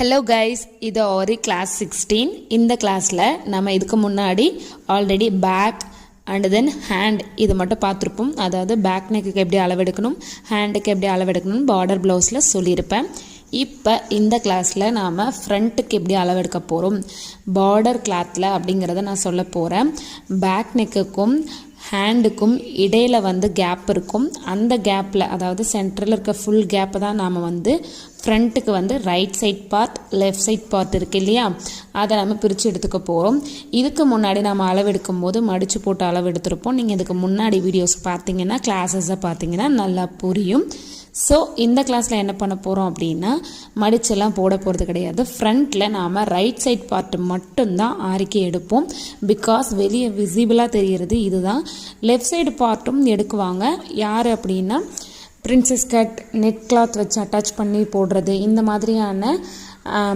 Hello guys இது ஆரி class sixteen இந்த கிளாஸில் நம்ம இதுக்கு முன்னாடி already back and then hand இது மட்டும் பார்த்துருப்போம். அதாவது பேக் நெக்குக்கு எப்படி அளவெடுக்கணும் ஹேண்டுக்கு எப்படி அளவெடுக்கணும்னு பார்டர் ப்ளவுஸில் சொல்லியிருப்பேன். இப்போ இந்த கிளாஸில் நாம் ஃப்ரண்ட்டுக்கு எப்படி அளவெடுக்க போகிறோம் பார்டர் கிளாத்தில் அப்படிங்கிறத நான் சொல்ல போகிறேன் பேக் நெக்குக்கும் ஹேண்டுக்கும் இடையில வந்து கேப் இருக்கும். அந்த கேப்பில் அதாவது சென்டரில் இருக்க ஃபுல் கேப்பை தான் நாம் வந்து ஃப்ரண்ட்டுக்கு வந்து right side part left side part இருக்கு இல்லையா? அதை நம்ம பிரித்து எடுத்துக்க போகிறோம் இதுக்கு முன்னாடி நம்ம அளவெடுக்கும் போது மடித்து போட்டு அளவு எடுத்திருப்போம். நீங்கள் இதுக்கு முன்னாடி வீடியோஸ் பார்த்தீங்கன்னா கிளாஸஸை பார்த்தீங்கன்னா நல்லா புரியும். ஸோ இந்த கிளாஸில் என்ன பண்ண போகிறோம் அப்படின்னா மடிச்செல்லாம் போட போகிறது கிடையாது. ஃப்ரண்ட்டில் நாம் ரைட் சைட் பார்ட் மட்டும்தான் ஆரிக்கை எடுப்போம். பிகாஸ் வெளியே விசிபிளாக தெரிகிறது இதுதான். லெஃப்ட் சைடு பார்ட்டும் எடுக்குவாங்க. யார் அப்படின்னா பிரின்சஸ் கட் நெட் கிளாத் வச்சு அட்டாச் பண்ணி போடுறது. இந்த மாதிரியான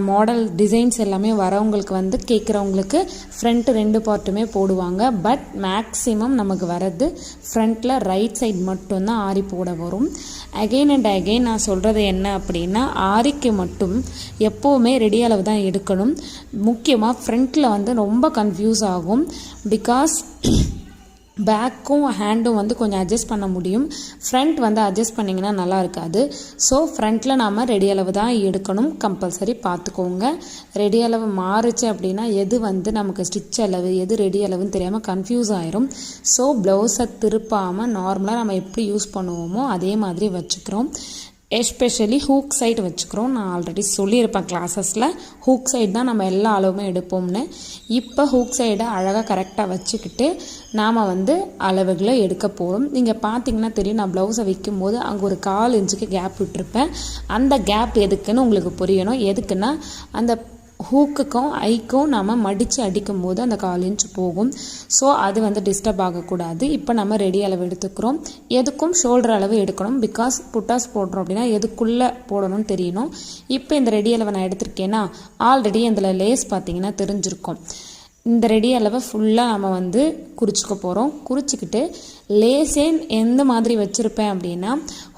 மாடல் டிசைன்ஸ் எல்லாமே வரவங்களுக்கு வந்து கேட்குறவங்களுக்கு ஃப்ரண்ட் ரெண்டு பார்ட்டுமே போடுவாங்க. பட் மேக்ஸிமம் நமக்கு வர்றது ஃப்ரண்ட்டில் ரைட் சைட் மட்டும்தான் ஆரி போட வரும். அகெயின் அண்ட் அகெயின் நான் சொல்கிறது என்ன அப்படின்னா ஆரிக்கு மட்டும் எப்போவுமே ரெடி அளவு தான் எடுக்கணும் முக்கியமாக ஃப்ரண்ட்டில் வந்து ரொம்ப கன்ஃபியூஸ் ஆகும். பிகாஸ் பேக்கும் ஹேண்டும் வந்து கொஞ்சம் அட்ஜஸ்ட் பண்ண முடியும். ஃப்ரண்ட் வந்து அட்ஜஸ்ட் பண்ணிங்கன்னா நல்லா இருக்காது. ஸோ ஃப்ரண்ட்டில் நாம் ரெடி அளவு தான் எடுக்கணும். கம்பல்சரி பார்த்துக்கோங்க. ரெடி அளவு மாறுச்சு அப்படின்னா எது வந்து நமக்கு ஸ்டிச் அளவு எது ரெடி அளவுன்னு தெரியாமல் கன்ஃபியூஸ் ஆயிரும். ஸோ ப்ளவுஸை திருப்பாமல் நார்மலாக நம்ம எப்படி யூஸ் பண்ணுவோமோ அதே மாதிரி வச்சுக்கிறோம். எஸ்பெஷலி ஹூக் சைடு வச்சுக்கிறோம். நான் ஆல்ரெடி சொல்லியிருப்பேன் கிளாஸஸில் ஹூக் சைடு தான் நம்ம எல்லா அளவுமே எடுப்போம்னு. இப்போ ஹூக் சைடை அழகாக கரெக்டாக வச்சுக்கிட்டு நாம் வந்து அளவுகளை எடுக்க போகிறோம் நீங்கள் பார்த்தீங்கன்னா தெரியும் நான் ப்ளவுஸை வைக்கும் போது அங்கே ஒரு கால் இன்ச்சுக்கு கேப் விட்டுருப்பேன். அந்த கேப் எதுக்குன்னு உங்களுக்கு புரியணும். எதுக்குன்னா அந்த ஹூக்குக்கும் ஐக்கும் நம்ம மடித்து அடிக்கும் போது அந்த கால் இன்ச் போகும். ஸோ அது வந்து டிஸ்டர்ப் ஆகக்கூடாது. இப்போ நம்ம ரெடி அளவு எடுத்துக்கிறோம். எதுக்கும் ஷோல்டர் அளவு எடுக்கணும். பிகாஸ் புட்டாஸ் போடுறோம் அப்படின்னா எதுக்குள்ளே போடணும்னு தெரியணும். இப்போ இந்த ரெடி அளவை நான் எடுத்திருக்கேன்னா ஆல்ரெடி இதில் லேஸ் பார்த்தீங்கன்னா தெரிஞ்சிருக்கும். இந்த ரெடி அளவை ஃபுல்லாக நம்ம வந்து குறிச்சிக்க போகிறோம் குறிச்சிக்கிட்டு லேசேன் எந்த மாதிரி வச்சுருப்பேன் அப்படின்னா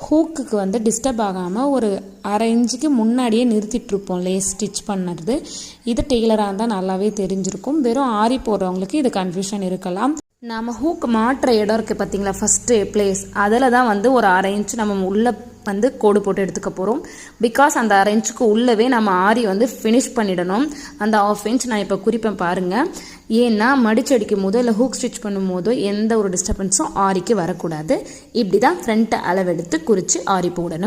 ஹூக்குக்கு வந்து டிஸ்டர்ப் ஆகாமல் ஒரு அரை இன்ச்சுக்கு முன்னாடியே நிறுத்திட்டுருப்போம் லேஸ் ஸ்டிச் பண்ணுறது இது டெய்லராக இருந்தால் நல்லாவே தெரிஞ்சிருக்கும். வெறும் ஆரி போடுறவங்களுக்கு இது கன்ஃபியூஷன் இருக்கலாம். நம்ம ஹூக் மாட்டுற இடம் இருக்குது பார்த்தீங்களா ஃபஸ்ட்டு பிளேஸ் அதில் தான் வந்து ஒரு அரை இன்ச் நம்ம உள்ளே வந்து கோடு போட்டு எடுத்துக்க போகிறோம் பிகாஸ் அந்த அரை இன்ச்சுக்கு உள்ளவே நம்ம ஆரி வந்து ஃபினிஷ் பண்ணிடணும். அந்த ஆஃப் இன்ச் நான் இப்போ குறிப்பேன் பாருங்கள் ஏன்னா மடிச்சு அடிக்கும் போதோ இல்லை ஹூக் ஸ்டிச் பண்ணும் போதோ எந்த ஒரு டிஸ்டர்பன்ஸும் ஆரிக்கு வரக்கூடாது. இப்படி தான் ஃப்ரண்ட்டை அளவெடுத்து குறித்து ஆரி போடணும்.